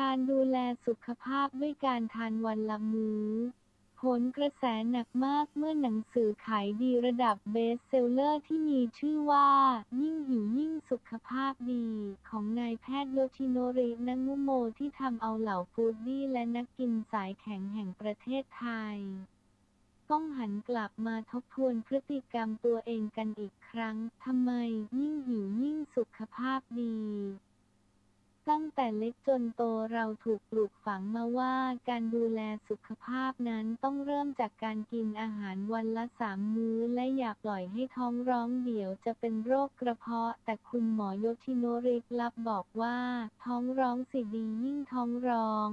การดูแลสุขภาพด้วยการทานวันละมื้อโหนกระแสหนักมากเมื่อหนังสือขายดีระดับเบสเซลเลอร์ที่มีชื่อว่า ยิ่งหิวยิ่งสุขภาพดี ของนายแพทย์โยชิโนรินังุโมที่ทำเอาเหล่าฟูดดี้และนักกินสายแข็งแห่งประเทศไทย ต้องหันกลับมาทบทวนพฤติกรรมตัวเองกันอีกครั้งทำไมยิ่งหิวยิ่งสุขภาพดี ตั้งแต่เล็กจนโตเราถูกปลูกฝังมาว่าการดูแลสุขภาพนั้นต้องเริ่มจากการกินอาหารวันละสามมื้อ และอย่าปล่อยให้ท้องร้องเดี๋ยวจะเป็นโรคกระเพาะ แต่คุณหมอโยชิโนริรับบอกว่า ท้องร้องสิดียิ่งท้องร้อง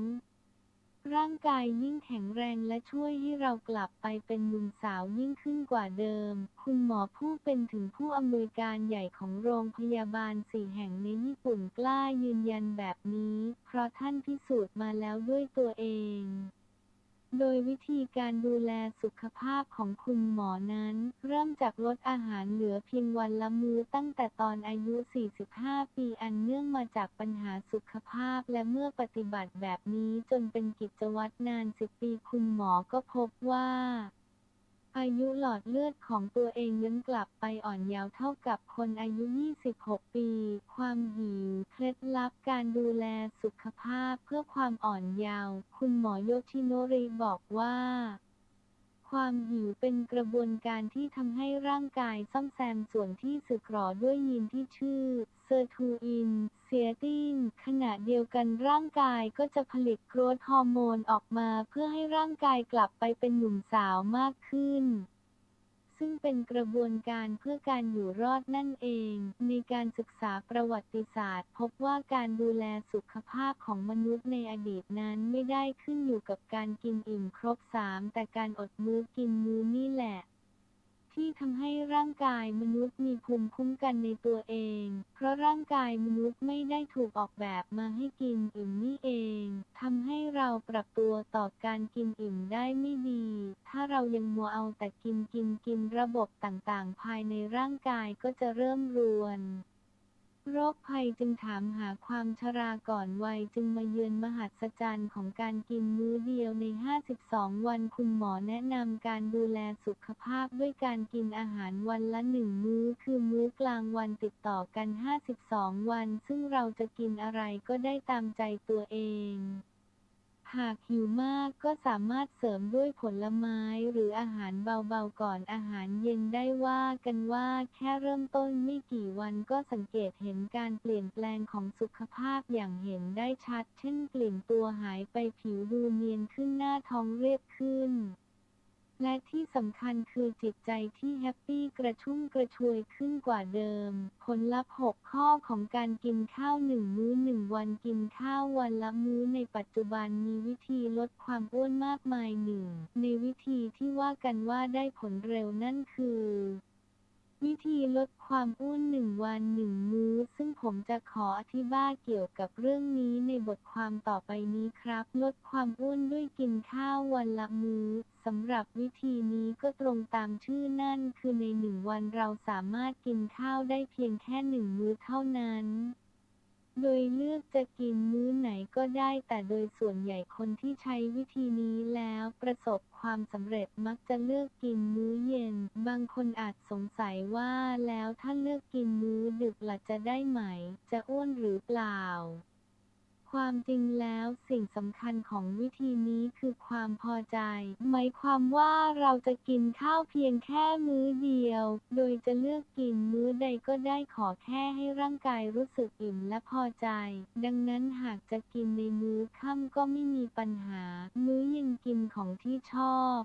ร่างกายยิ่งแข็งแรงและช่วยให้เรากลับไปเป็นหนุ่มสาวยิ่งขึ้นกว่าเดิม คุณหมอผู้เป็นถึงผู้อำนวยการใหญ่ของโรงพยาบาลสี่แห่งในญี่ปุ่นกล้ายืนยันแบบนี้ เพราะท่านพิสูจน์มาแล้วด้วยตัวเอง โดยวิธีการดูแลสุขภาพของคุณหมอนั้น เริ่มจากลดอาหารเหลือเพียงวันละมื้อตั้งแต่ตอนอายุ 45 ปีอันเนื่องมาจากปัญหาสุขภาพและเมื่อปฏิบัติแบบนี้จนเป็นกิจวัตรนาน 10 ปีคุณหมอก็พบว่าอายุหลอดเลือดของตัวเองย้อนกลับไปอ่อนเยาว์เท่ากับคนอายุ 26 ปี ความหิว เคล็ดลับการดูแลสุาพเพื่อความอ่อนเยาว์คุณหมอโยชิโนริบอกว่า ความหิวเป็นกระบวนการที่ทำให้ร่างกายซ่อมแซมส่วนที่สึกหรอด้วยยีนที่ชื่อเซอร์ทูอินเซียตินขณะเดียวกันร่างกายก็จะผลิตโกรทฮอร์โมนออกมาเพื่อให้ร่างกายกลับไปเป็นหนุ่มสาวมากขึ้น ซึ่งเป็นกระบวนการเพื่อการอยู่รอดนั่นเอง ในการศึกษาประวัติศาสตร์ พบว่าการดูแลสุขภาพของมนุษย์ในอดีตนั้นไม่ได้ขึ้นอยู่กับการกินอิ่มครบสามแต่การอดมื้อกินมื้อนี่แหละ ที่ทำให้ร่างกายมนุษย์มีภูมิคุ้มกันในตัวเอง เพราะร่างกายมนุษย์ไม่ได้ถูกออกแบบมาให้กินอิ่มนี่เองทำให้เราปรับตัวต่อการกินอิ่มได้ไม่ดี ถ้าเรายังมัวเอาแต่กินกินกินระบบต่างๆ ภายในร่างกายก็จะเริ่มรวน โรคภัยจึงถามหาความชราก่อนวัยจึงมาเยือนมหัศจรรย์ของการกินมื้อเดียวใน 52 วันคุณหมอแนะนำการดูแลสุขภาพด้วยการกินอาหารวันละหนึ่งมื้อ คือมื้อกลางวันติดต่อกัน 52 วัน ซึ่งเราจะกินอะไรก็ได้ตามใจตัวเอง หากหิวมากก็สามารถเสริมด้วยผลไม้หรืออาหารเบาๆก่อนอาหารเย็นได้ว่ากันว่าแค่เริ่มต้นไม่กี่วันก็สังเกตเห็นการเปลี่ยนแปลงของสุขภาพอย่างเห็นได้ชัด เช่นกลิ่นตัวหายไปผิวดูเนียนขึ้นหน้าท้องเรียบขึ้น และที่สำคัญคือจิตใจที่แฮปปี้กระชุ่มกระชวยขึ้นกว่าเดิม ผลลัพธ์ 6 ข้อของการกินข้าวหนึ่งมื้อหนึ่งวันกินข้าววันละมื้อในปัจจุบันมีวิธีลดความอ้วนมากมายหนึ่งในวิธีที่ว่ากันว่าได้ผลเร็วนั่นคือ วิธีลดความอ้วนหนึ่งวันหนึ่งมื้อ ซึ่งผมจะขออธิบายเกี่ยวกับเรื่องนี้ในบทความต่อไปนี้ครับ ลดความอ้วนด้วยกินข้าววันละมื้อสำหรับวิธีนี้ก็ตรงตามชื่อนั่น คือในหนึ่งวันเราสามารถกินข้าวได้เพียงแค่หนึ่งมื้อเท่านั้น โดยเลือกจะกินมื้อไหนก็ได้ แต่โดยส่วนใหญ่คนที่ใช้วิธีนี้แล้วประสบความสำเร็จมักจะเลือกกินมื้อเย็น บางคนอาจสงสัยว่าแล้วถ้าเลือกกินมื้อดึกล่ะจะได้ไหม จะอ้วนหรือเปล่า ความจริงแล้วสิ่งสำคัญของวิธีนี้คือความพอใจ หมายความว่าเราจะกินข้าวเพียงแค่มื้อเดียว โดยจะเลือกกินมื้อใดก็ได้ขอแค่ให้ร่างกายรู้สึกอิ่มและพอใจ ดังนั้นหากจะกินในมื้อค่ำก็ไม่มีปัญหา มื้อเย็นกินของที่ชอบ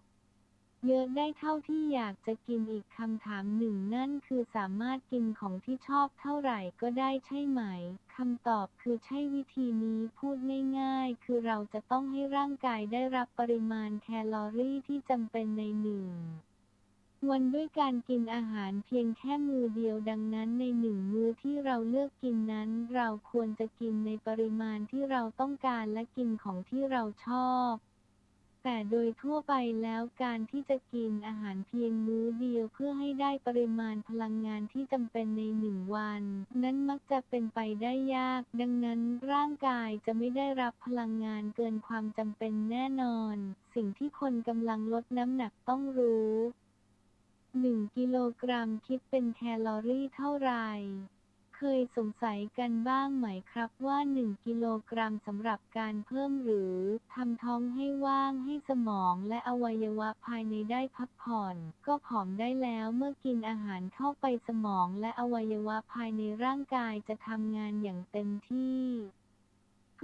เยอะได้เท่าที่อยากจะกินอีกคำถามหนึ่งนั่นคือสามารถกินของที่ชอบเท่าไหร่ก็ได้ใช่ไหมคำตอบคือใช่วิธีนี้พูดง่ายๆ คือเราจะต้องให้ร่างกายได้รับปริมาณแคลอรี่ที่จำเป็นในหนึ่งวันด้วยการกินอาหารเพียงแค่มือเดียวดังนั้นในหนึ่งมือที่เราเลือกกินนั้น เราควรจะกินในปริมาณที่เราต้องการและกินของที่เราชอบ แต่โดยทั่วไปแล้วการที่จะกินอาหารเพียงมื้อเดียวเพื่อให้ได้ปริมาณพลังงานที่จำเป็นในหนึ่งวัน นั้นมักจะเป็นไปได้ยาก ดังนั้นร่างกายจะไม่ได้รับพลังงานเกินความจำเป็นแน่นอน สิ่งที่คนกำลังลดน้ำหนักต้องรู้ 1 กิโลกรัมคิดเป็นแคลอรี่เท่าไหร่ เคยสงสัยกันบ้างไหมครับว่า 1 กิโลกรัมสำหรับการเพิ่มหรือทำท้องให้ว่างให้สมองและอวัยวะภายในได้พักผ่อน ก็ผอมได้แล้วเมื่อกินอาหารเข้าไปสมองและอวัยวะภายในร่างกายจะทำงานอย่างเต็มที่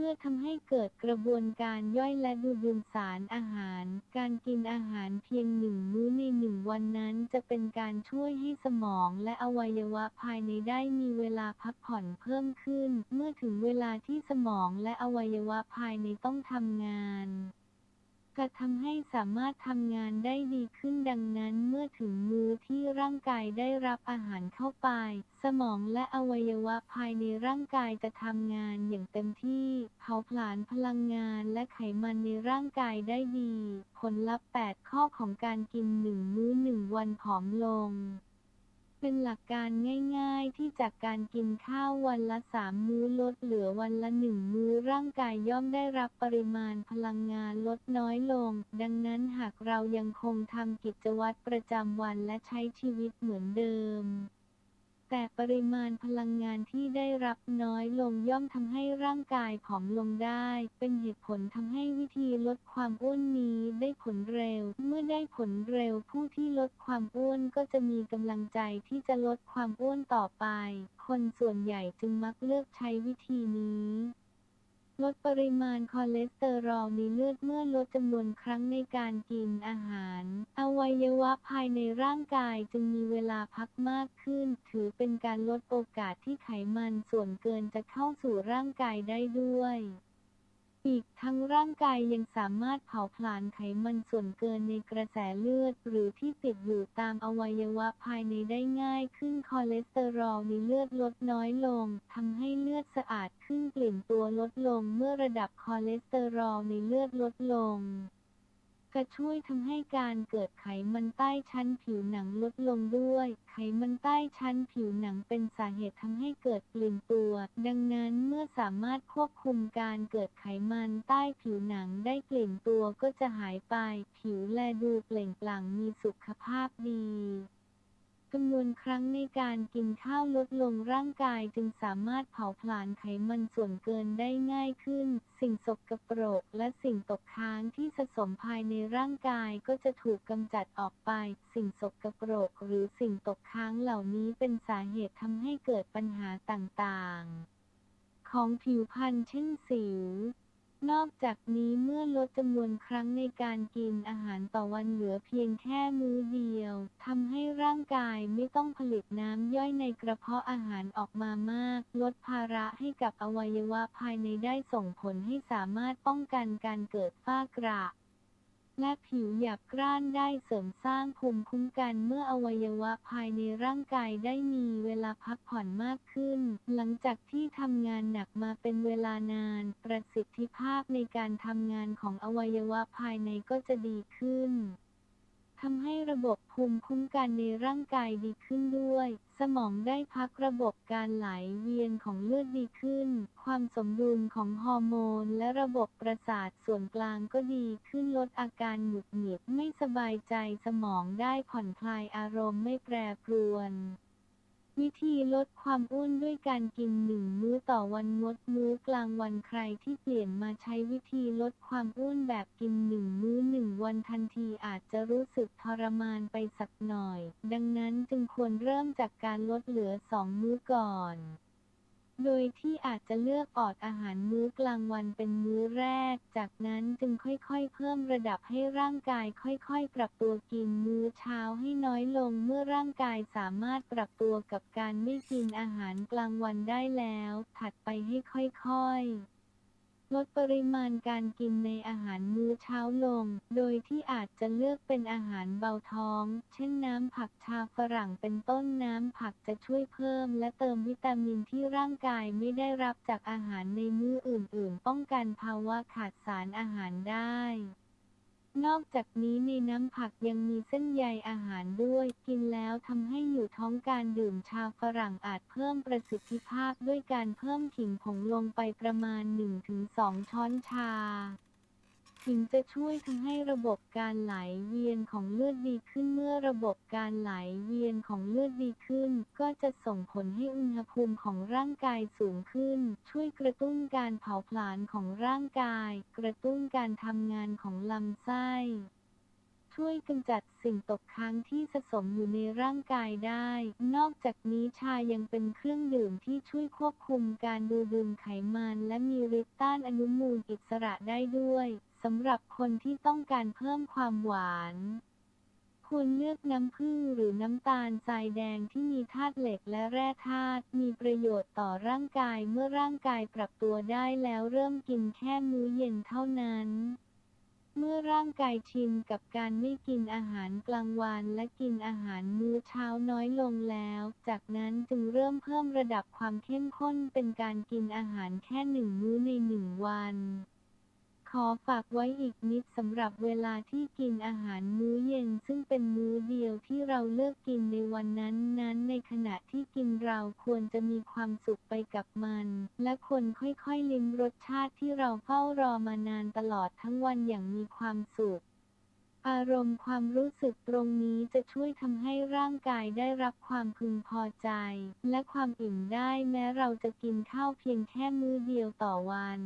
พื่อทำให้เกิดกระบวนการย่อยและดูดซึมสารอาหาร การกินอาหารเพียงหนึ่งมื้อในหนึ่งวันนั้นจะเป็นการช่วยให้สมองและอวัยวะภายในได้มีเวลาพักผ่อนเพิ่มขึ้น เมื่อถึงเวลาที่สมองและอวัยวะภายในต้องทำงาน จะทำให้สามารถทำงานได้ดีขึ้นดังนั้นเมื่อถึงมื้อที่ร่างกายได้รับอาหารเข้าไป สมองและอวัยวะภายในร่างกายจะทำงานอย่างเต็มที่เผาผลาญพลังงานและไขมันในร่างกายได้ดี ผลลัพธ์ 8 ข้อของการกินหนึ่งมื้อหนึ่งวันผอมลง เป็นหลักการง่ายๆ ที่จากการกินข้าววันละสามมื้อลดเหลือวันละหนึ่งมื้อร่างกายย่อมได้รับปริมาณพลังงานลดน้อยลง ดังนั้นหากเรายังคงทำกิจวัตรประจำวันและใช้ชีวิตเหมือนเดิม แต่ปริมาณพลังงานที่ได้รับน้อยลงย่อมทำให้ร่างกายผอมลงได้ เป็นเหตุผลทำให้วิธีลดความอ้วนนี้ได้ผลเร็ว เมื่อได้ผลเร็วผู้ที่ลดความอ้วนก็จะมีกำลังใจที่จะลดความอ้วนต่อไป คนส่วนใหญ่จึงมักเลือกใช้วิธีนี้ ลดปริมาณคอเลสเตอรอลในเลือดเมื่อลดจำนวนครั้งในการกินอาหาร อวัยวะภายในร่างกายจึงมีเวลาพักมากขึ้น ถือเป็นการลดโอกาสที่ไขมันส่วนเกินจะเข้าสู่ร่างกายได้ด้วย อีกทั้งร่างกายยังสามารถเผาผลาญไขมันส่วนเกินในกระแสเลือด หรือที่ติดอยู่ตามอวัยวะภายในได้ง่ายขึ้นคอเลสเตอรอลในเลือดลดน้อยลงทำให้เลือดสะอาดขึ้นกลิ่นตัวลดลงเมื่อระดับคอเลสเตอรอลในเลือดลดลง ก็ช่วยทำให้การเกิดไขมันใต้ชั้นผิวหนังลดลงด้วย ไขมันใต้ชั้นผิวหนังเป็นสาเหตุทำให้เกิดกลิ่นตัว ดังนั้นเมื่อสามารถควบคุมการเกิดไขมันใต้ผิวหนังได้กลิ่นตัวก็จะหายไป ผิวแลดูเปล่งปลั่งมีสุขภาพดี จำนวนครั้งในการกินข้าวลดลงร่างกายจึงสามารถเผาผลาญไขมันส่วนเกินได้ง่ายขึ้น สิ่งสกปรกและสิ่งตกค้างที่สะสมภายในร่างกายก็จะถูกกำจัดออกไป สิ่งสกปรกหรือสิ่งตกค้างเหล่านี้เป็นสาเหตุทำให้เกิดปัญหาต่างๆ ของผิวพรรณเช่นสิว นอกจากนี้เมื่อลดจำนวนครั้งในการกินอาหารต่อวันเหลือเพียงแค่มื้อเดียวทำให้ร่างกายไม่ต้องผลิตน้ำย่อยในกระเพาะอาหารออกมามาก ลดภาระให้กับอวัยวะภายในได้ส่งผลให้สามารถป้องกันการเกิดฝ้ากระ และผิวหยาบกร้านได้เสริมสร้างภูมิคุ้มกันเมื่ออวัยวะภายในร่างกายได้มีเวลาพักผ่อนมากขึ้น หลังจากที่ทำงานหนักมาเป็นเวลานาน ประสิทธิภาพในการทำงานของอวัยวะภายในก็จะดีขึ้น ทำให้ระบบภูมิคุ้มกันในร่างกายดีขึ้นด้วย สมองได้พักระบบการไหลเวียนของเลือดดีขึ้น ความสมดุลของฮอร์โมน และระบบประสาทส่วนกลางก็ดีขึ้นลดอาการหงุดหงิดไม่สบายใจสมองได้ผ่อนคลายอารมณ์ไม่แปรปรวน วิธีลดความอ้วนด้วยการกินหนึ่งมื้อต่อวันงดมื้อกลางวันใครที่เปลี่ยนมาใช้วิธีลดความอ้วนแบบกินหนึ่งมื้อหนึ่งวันทันทีอาจจะรู้สึกทรมานไปสักหน่อย ดังนั้นจึงควรเริ่มจากการลดเหลือสองมื้อก่อน โดยที่อาจจะเลือกออดอาหารมื้อกลางวันเป็นมื้อแรก จากนั้นจึงค่อยๆ เพิ่มระดับให้ร่างกายค่อยๆ ปรับตัวกินมื้อเช้าให้น้อยลงเมื่อร่างกายสามารถปรับตัวกับการไม่กินอาหารกลางวันได้แล้ว ถัดไปให้ค่อยๆ ลดปริมาณการกินในอาหารมื้อเช้าลง โดยที่อาจจะเลือกเป็นอาหารเบาท้อง เช่นน้ำผักชาฝรั่งเป็นต้นน้ำผักจะช่วยเพิ่ม และเติมวิตามินที่ร่างกายไม่ได้รับจากอาหารในมื้ออื่น ๆ ป้องกันภาวะขาดสารอาหารได้ นอกจากนี้ในน้ำผักยังมีเส้นใยอาหารด้วย กินแล้วทำให้อยู่ท้องการดื่มชาฝรั่งอาจเพิ่มประสิทธิภาพด้วยการเพิ่มขิงผงลงไปประมาณ 1-2 ช้อนชา ขิงจะช่วยทำให้ระบบการไหลเวียนของเลือดดีขึ้นเมื่อระบบการไหลเวียนของเลือดดีขึ้น ก็จะส่งผลให้อุณหภูมิของร่างกายสูงขึ้น ช่วยกระตุ้นการเผาผลาญของร่างกาย กระตุ้นการทำงานของลำไส้ช่วยกำจัดสิ่งตกค้างที่สะสมอยู่ในร่างกายได้ นอกจากนี้ชายังเป็นเครื่องดื่มที่ช่วยควบคุมการดูดดื่มไขมัน และมีฤทธิ์ต้านอนุมูลอิสระได้ด้วย สำหรับคนที่ต้องการเพิ่มความหวานควรเลือกน้ำผึ้งหรือน้ำตาลทรายแดงที่มีธาตุเหล็กและแร่ธาตุมีประโยชน์ต่อร่างกายเมื่อร่างกายปรับตัวได้แล้วเริ่มกินแค่มื้อเย็นเท่านั้น เมื่อร่างกายชินกับการไม่กินอาหารกลางวันและกินอาหารมื้อเช้าน้อยลงแล้ว จากนั้นจึงเริ่มเพิ่มระดับความเข้มข้นเป็นการกินอาหารแค่หนึ่งมื้อในหนึ่งวัน ขอฝากไว้อีกนิดสำหรับเวลาที่กินอาหารมื้อเย็น ซึ่งเป็นมื้อเดียวที่เราเลือกกินในวันนั้นๆในขณะที่กินเราควรจะมีความสุขไปกับมัน และควรค่อยๆลิ้มรสชาติที่เราเฝ้ารอมานานตลอดทั้งวันอย่างมีความสุขอารมณ์ความรู้สึกตรงนี้จะช่วยทำให้ร่างกายได้รับความพึงพอใจ และความอิ่มได้แม้เราจะกินข้าวเพียงแค่มื้อเดียวต่อวัน